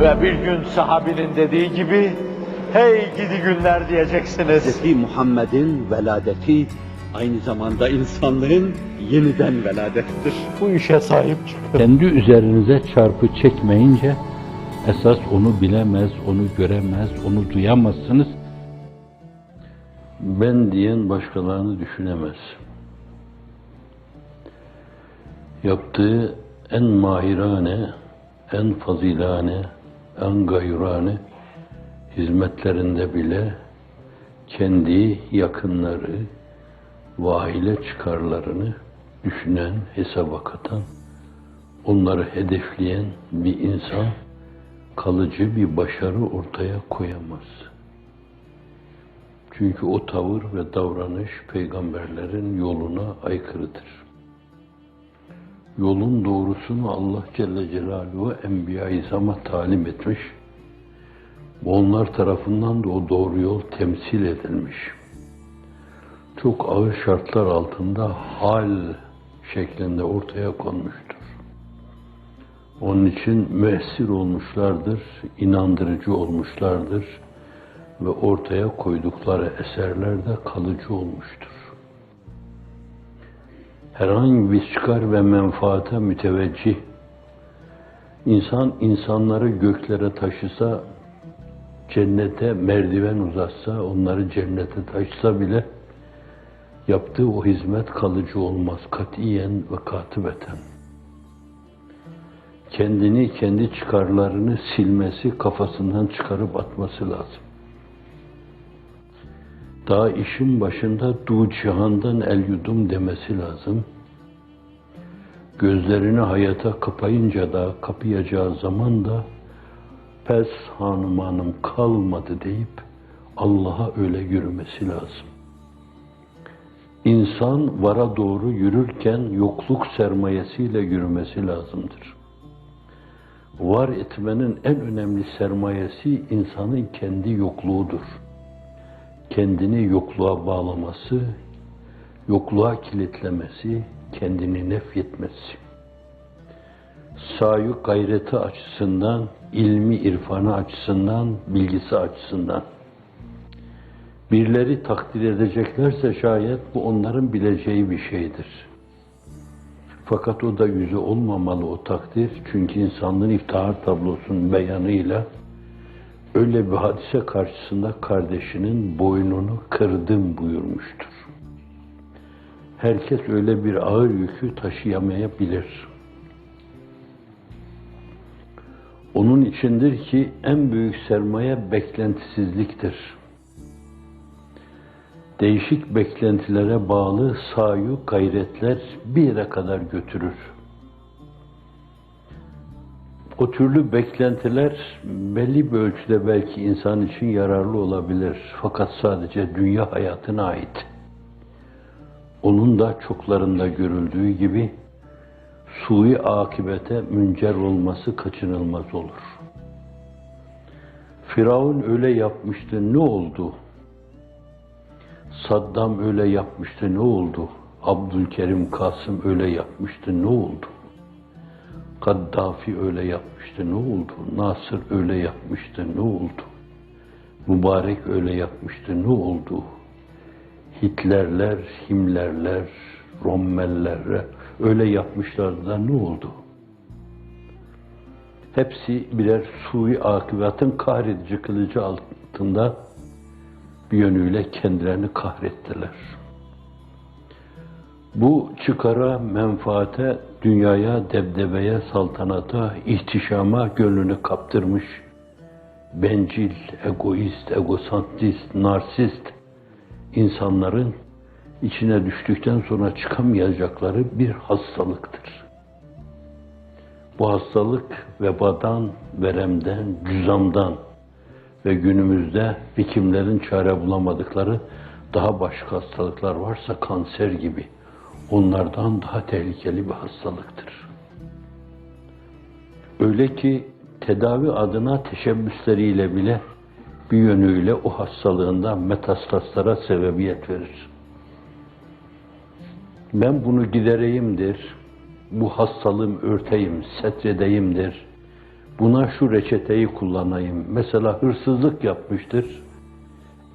Ve bir gün sahabinin dediği gibi, hey gidi günler diyeceksiniz. Hz. Muhammed'in veladeti aynı zamanda insanlığın yeniden veladettir. Bu işe sahip çıkın. Kendi üzerinize çarpı çekmeyince esas onu bilemez, onu göremez, onu duyamazsınız. Ben diyen başkalarını düşünemez. Yaptığı en mahirane, en fazilane, en gayrane hizmetlerinde bile kendi yakınları ve aile çıkarlarını düşünen, hesaba katan, onları hedefleyen bir insan kalıcı bir başarı ortaya koyamaz. Çünkü o tavır ve davranış peygamberlerin yoluna aykırıdır. Yolun doğrusunu Allah Celle Celaluhu Enbiya-i İzam'a talim etmiş. Onlar tarafından da o doğru yol temsil edilmiş. Çok ağır şartlar altında hal şeklinde ortaya konmuştur. Onun için müessir olmuşlardır, inandırıcı olmuşlardır ve ortaya koydukları eserler de kalıcı olmuştur. Herhangi bir çıkar ve menfaate müteveccih, insan insanları göklere taşısa, cennete merdiven uzatsa, onları cennete taşısa bile yaptığı o hizmet kalıcı olmaz. Katiyen ve katibeten. Kendini, kendi çıkarlarını silmesi, kafasından çıkarıp atması lazım. Daha işin başında du cihandan el yudum demesi lazım. Gözlerini hayata kapayınca da, kapayacağı zaman da pes hanım hanım kalmadı deyip Allah'a öyle yürümesi lazım. İnsan vara doğru yürürken yokluk sermayesiyle yürümesi lazımdır var etmenin en önemli sermayesi insanın kendi yokluğudur. Kendini yokluğa bağlaması, yokluğa kilitlemesi, kendini nefyetmesi. Sayu gayreti açısından, ilmi irfanı açısından, bilgisi açısından. Birileri takdir edeceklerse şayet bu onların bileceği bir şeydir. Fakat o da yüzü olmamalı o takdir. Çünkü insanlığın iftihar tablosunun beyanıyla öyle bir hadise karşısında kardeşinin boynunu kırdım buyurmuştur. Herkes öyle bir ağır yükü taşıyamayabilir. Onun içindir ki en büyük sermaye beklentisizliktir değişik beklentilere bağlı sayu gayretler bir yere kadar götürür. O türlü beklentiler belli bir ölçüde belki insan için yararlı olabilir. Fakat sadece dünya hayatına ait. Onun da çoklarında görüldüğü gibi sui akibete müncer olması kaçınılmaz olur. Firavun öyle yapmıştı, ne oldu? Saddam öyle yapmıştı ne oldu? Abdülkerim Kasım öyle yapmıştı ne oldu? Kaddafi öyle yapmıştı ne oldu? Nasır öyle yapmıştı ne oldu? Mübarek öyle yapmıştı ne oldu? Hitlerler, Himlerler, Rommeller öyle yapmışlardı da ne oldu? Hepsi birer sui akıbetin kahredici kılıcı altında bir yönüyle kendilerini kahrettiler. Bu çıkara, menfaate, dünyaya, debdebeye, saltanata, ihtişama gönlünü kaptırmış, bencil, egoist, egosantrist, narsist insanların içine düştükten sonra çıkamayacakları bir hastalıktır. Bu hastalık vebadan, veremden, cüzamdan, ve günümüzde hekimlerin çare bulamadıkları daha başka hastalıklar varsa kanser gibi onlardan daha tehlikeli bir hastalıktır. Öyle ki tedavi adına teşebbüsleriyle bile bir yönüyle o hastalığında metastaslara sebebiyet verir. Ben bunu gidereyimdir, bu hastalığım örteyim, setredeyimdir, Buna şu reçeteyi kullanayım. Mesela hırsızlık yapmıştır.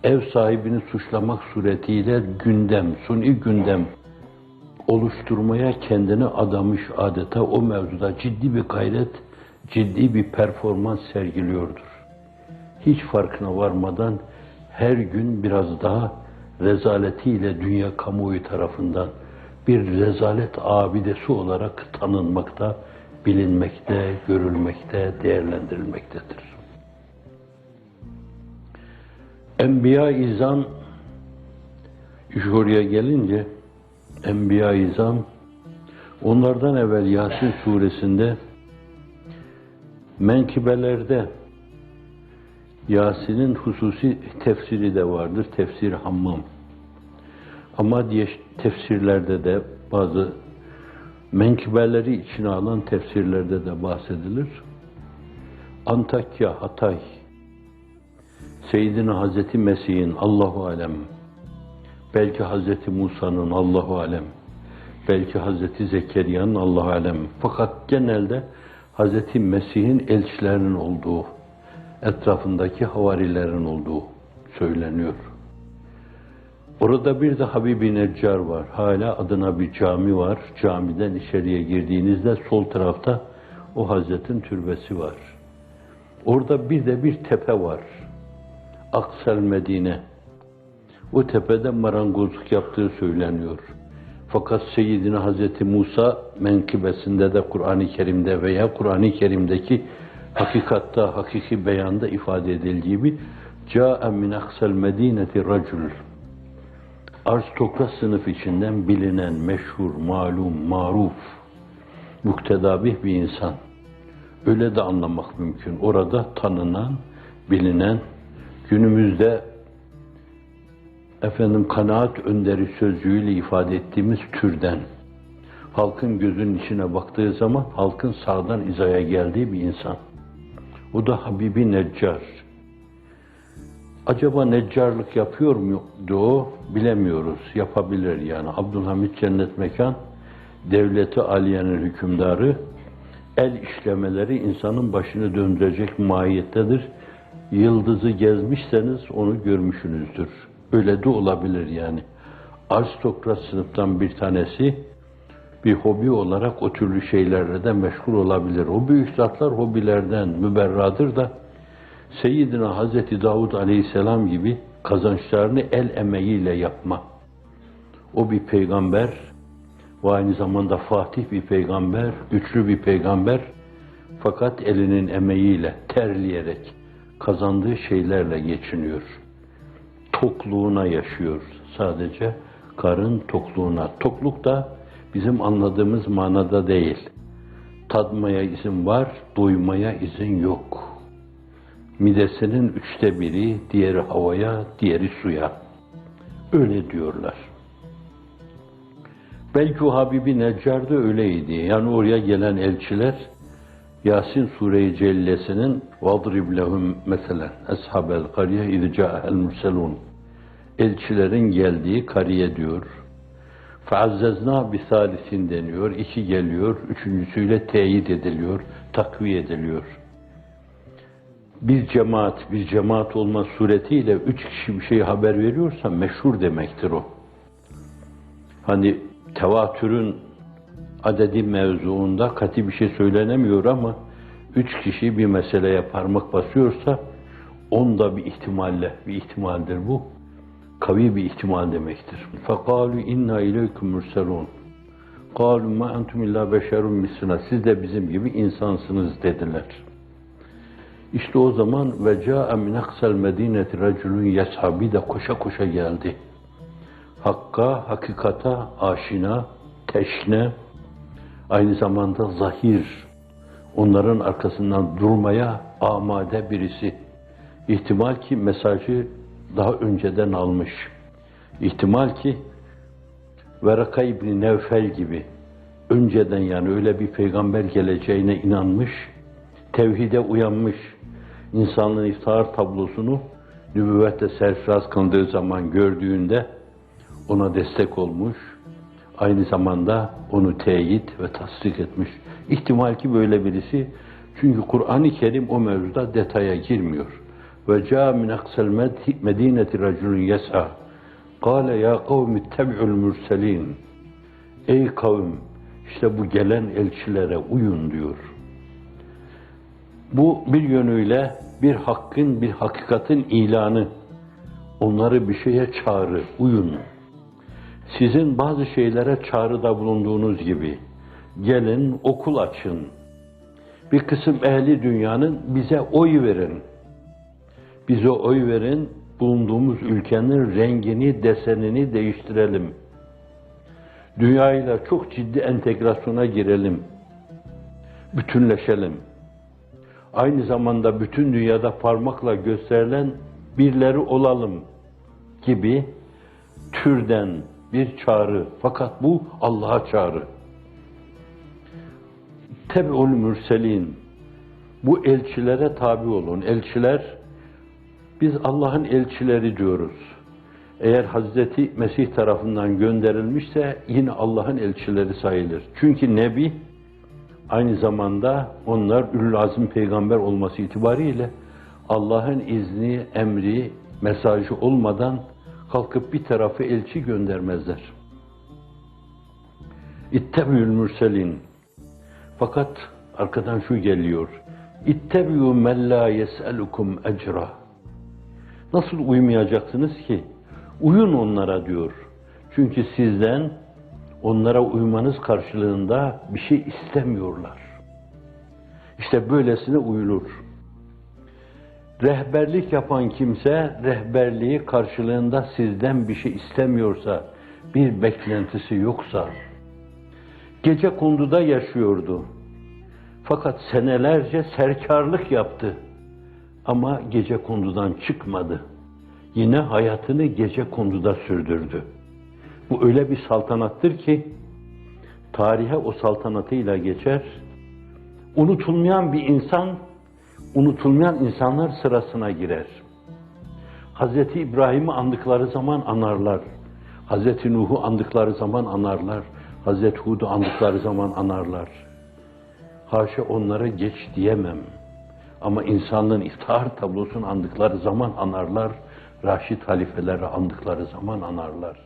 Ev sahibini suçlamak suretiyle gündem, suni gündem oluşturmaya kendini adamış adeta o mevzuda ciddi bir gayret, ciddi bir performans sergiliyordur. Hiç farkına varmadan her gün biraz daha rezaletiyle dünya kamuoyu tarafından bir rezalet abidesi olarak tanınmakta, bilinmekte, görülmekte, değerlendirilmektedir. Enbiya iş oraya gelince Enbiya izam onlardan evvel Yasin suresinde menkibelerde Yasin'in hususi tefsiri de vardır. Tefsir Hammam. Ama diye tefsirlerde de bazı menkıbeleri içine alan tefsirlerde de bahsedilir. Antakya, Hatay, Seyyidina Hazreti Mesih'in Allahu Alem, belki Hazreti Musa'nın Allahu Alem, belki Hazreti Zekeriya'nın Allahu Alem. Fakat genelde Hazreti Mesih'in elçilerinin olduğu, etrafındaki havarilerin olduğu söyleniyor. Orada bir de Habibi Neccar var. Hala adına bir cami var. Camiden içeriye girdiğinizde sol tarafta o Hazretin türbesi var. Orada bir de bir tepe var. Aksel Medine. O tepede marangozluk yaptığı söyleniyor. Fakat Seyyidina Hazreti Musa menkıbesinde de Kur'an-ı Kerim'de veya Kur'an-ı Kerim'deki hakikatta, hakiki beyanda ifade edildiği gibi Câ'e min aksel medineti racul aristokrat sınıf içinden bilinen, meşhur, malum, maruf, muktedabih bir insan. Öyle de anlamak mümkün. Orada tanınan, bilinen, günümüzde efendim kanaat önderi sözcüğüyle ifade ettiğimiz türden halkın gözünün içine baktığı zaman halkın sağdan izaya geldiği bir insan. O da Habibi Neccar. Acaba neccarlık yapıyor muydu o? Bilemiyoruz. Yapabilir yani. Abdülhamit Cennet Mekan, devleti aliyenin hükümdarı, el işlemeleri insanın başını döndürecek mahiyettedir. Yıldızı gezmişseniz onu görmüşsünüzdür. Öyle de olabilir yani. Aristokrat sınıftan bir tanesi bir hobi olarak o türlü şeylerle de meşgul olabilir. O büyük zatlar hobilerden müberradır da Seyyidina Hazreti Davud Aleyhisselam gibi kazançlarını el emeğiyle yapma. O bir peygamber ve aynı zamanda fatih bir peygamber, güçlü bir peygamber fakat elinin emeğiyle, terleyerek kazandığı şeylerle geçiniyor Tokluğuna yaşıyor sadece, karın tokluğuna. Tokluk da bizim anladığımız manada değil. Tadmaya izin var, doymaya izin yok.'' midesinin üçte biri, diğeri havaya, diğeri suya. Öyle diyorlar. Belki o Habibi Neccar da öyleydi. Yani oraya gelen elçiler Yasin Sure-i Cellesi'nin وَضْرِبْ لَهُمْ mesela اَصْحَبَ الْقَرْيَةِ اِذْ جَاءَ الْمُرْسَلُونَ elçilerin geldiği kariye diyor. Faazzezna bisalisin deniyor. İki geliyor. Üçüncüsüyle teyit ediliyor. Takviye ediliyor. Bir cemaat, bir cemaat olma suretiyle üç kişi bir şey haber veriyorsa meşhur demektir o. Hani tevatürün adedi mevzuunda kati bir şey söylenemiyor ama üç kişi bir meseleye parmak basıyorsa onda bir ihtimalle, bir ihtimaldir bu Kavi bir ihtimal demektir. فَقَالُوا inna اِلَيْكُمْ مُرْسَلُونَ قَالُوا مَا أَنْتُمْ اِلَّا بَشَرٌ مِسْلُنَا Siz de bizim gibi insansınız dediler. İşte o zaman ve ca'e min aksel medineti raculun yeshabi de koşa koşa geldi. Hakka, hakikata aşina, teşne, aynı zamanda zahir, onların arkasından durmaya amade birisi. İhtimal ki mesajı daha önceden almış. İhtimal ki Veraka İbni Nevfel gibi önceden yani öyle bir peygamber geleceğine inanmış, tevhide uyanmış, insanlığın iftihar tablosunu nübüvvette serfiraz kıldığı zaman gördüğünde ona destek olmuş, aynı zamanda onu teyit ve tasdik etmiş. İhtimal ki böyle birisi Çünkü Kur'an-ı Kerim o mevzuda detaya girmiyor. Ca min aksel medineti raculun yes'a. Kale ya kavmi ittabi'ul murselin. Ey kavim, işte bu gelen elçilere uyun diyor. Bu bir yönüyle bir hakkın, bir hakikatin ilanı. Onları bir şeye çağrı, uyun. Sizin bazı şeylere çağrıda bulunduğunuz gibi, gelin okul açın. Bir kısım ehli dünyanın bize oy verin. Bize oy verin, bulunduğumuz ülkenin rengini, desenini değiştirelim. Dünyayla çok ciddi entegrasyona girelim. Bütünleşelim. Aynı zamanda bütün dünyada parmakla gösterilen birleri olalım gibi türden bir çağrı. Fakat bu Allah'a çağrı. Tebe'ül mürselin. Bu elçilere tabi olun. Elçiler, biz Allah'ın elçileri diyoruz. Eğer Hazreti Mesih tarafından gönderilmişse yine Allah'ın elçileri sayılır. Çünkü Nebi aynı zamanda onlar ülül azim peygamber olması itibariyle Allah'ın izni, emri, mesajı olmadan kalkıp bir tarafı elçi göndermezler. İttebiül mürselin. Fakat arkadan şu geliyor. İttebiyu men la yes'elukum ecra. Nasıl uymayacaksınız ki? Uyun onlara diyor. Çünkü sizden onlara uymanız karşılığında bir şey istemiyorlar. İşte böylesine uyulur. Rehberlik yapan kimse rehberliği karşılığında sizden bir şey istemiyorsa, bir beklentisi yoksa, gece konduda yaşıyordu. Fakat senelerce serkarlık yaptı. Ama gece kondudan çıkmadı. Yine hayatını gece konduda sürdürdü. Bu öyle bir saltanattır ki tarihe o saltanatıyla geçer. Unutulmayan bir insan, unutulmayan insanlar sırasına girer. Hazreti İbrahim'i andıkları zaman anarlar. Hazreti Nuh'u andıkları zaman anarlar. Hazreti Hud'u andıkları zaman anarlar. Haşa onlara geç diyemem. Ama insanlığın iftihar tablosunu andıkları zaman anarlar. Raşid halifeleri andıkları zaman anarlar.